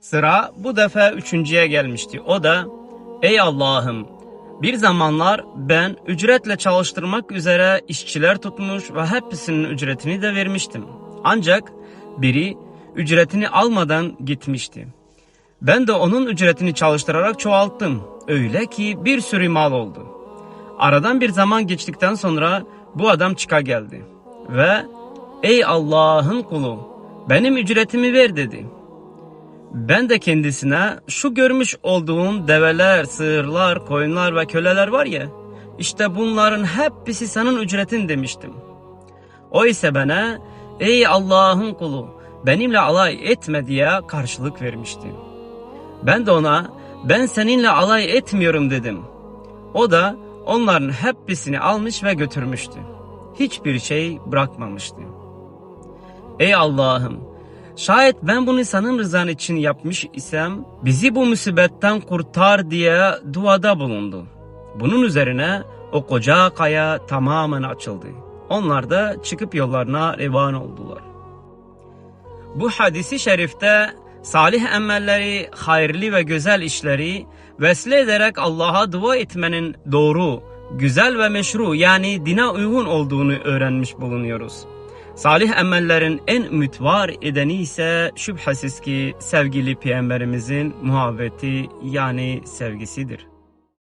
Sıra bu defa üçüncüye gelmişti. O da ey Allah'ım bir zamanlar ben ücretle çalıştırmak üzere işçiler tutmuş ve hepsinin ücretini de vermiştim. Ancak biri ücretini almadan gitmişti. Ben de onun ücretini çalıştırarak çoğalttım. Öyle ki bir sürü mal oldu. Aradan bir zaman geçtikten sonra bu adam çıka geldi. Ve ey Allah'ın kulu benim ücretimi ver dedi. Ben de kendisine şu görmüş olduğun develer, sığırlar, koyunlar ve köleler var ya işte bunların hepsi senin ücretin demiştim. O ise bana ey Allah'ın kulu benimle alay etme diye karşılık vermişti. Ben de ona ben seninle alay etmiyorum dedim. O da onların hepsini almış ve götürmüştü. Hiçbir şey bırakmamıştı. Ey Allah'ım şayet ben bunu senin rızan için yapmış isem bizi bu musibetten kurtar diye duada bulundu. Bunun üzerine o koca kaya tamamen açıldı. Onlar da çıkıp yollarına revan oldular. Bu hadisi şerifte salih emelleri, hayırlı ve güzel işleri vesile ederek Allah'a dua etmenin doğru, güzel ve meşru yani dine uygun olduğunu öğrenmiş bulunuyoruz. Salih emellerin en mütvar edeni ise şüphesiz ki sevgili peygamberimizin muhabbeti yani sevgisidir.